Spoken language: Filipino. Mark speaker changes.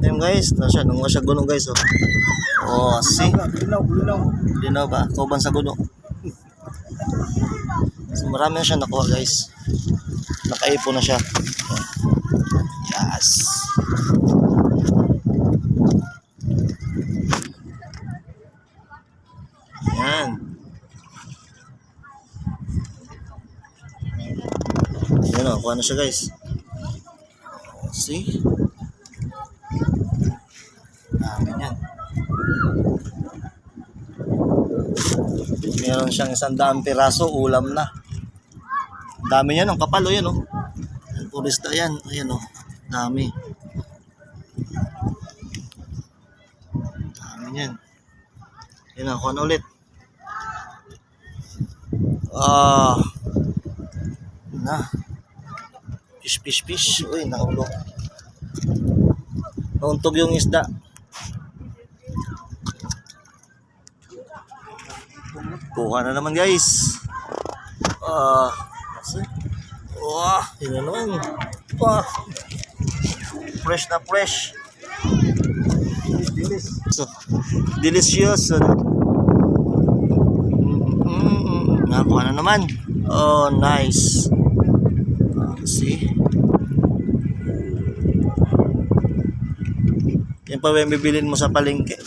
Speaker 1: time guys. Na siya, nung siya guno guys. Oh, oh see?
Speaker 2: Linaw, linaw.
Speaker 1: Linaw ba? Kauban sa guno. So, marami na siya nakuha guys. Nakaipo na siya. Yes. Yan. Yan o, kuha na siya guys. See? Dami yan. Meron siyang isang daang piraso, ulam na. Dami yan, ang kapal o yan o. Yan, Purista yan, ayan o. Dami. Dami yan. Yan kuha na ulit. Ah. Na. Fish, fish, fish. Uy, nahulog. Nauntog yung isda. Kuha na naman guys. Ah. kasi. Wah, yun na naman. Wah. Fresh na fresh.
Speaker 2: Dilis.
Speaker 1: So, delicious. Mm, mm, mm. Nakuha na naman. Oh, nice. Ah, see? Yan pa yung bibilin mo sa palengke?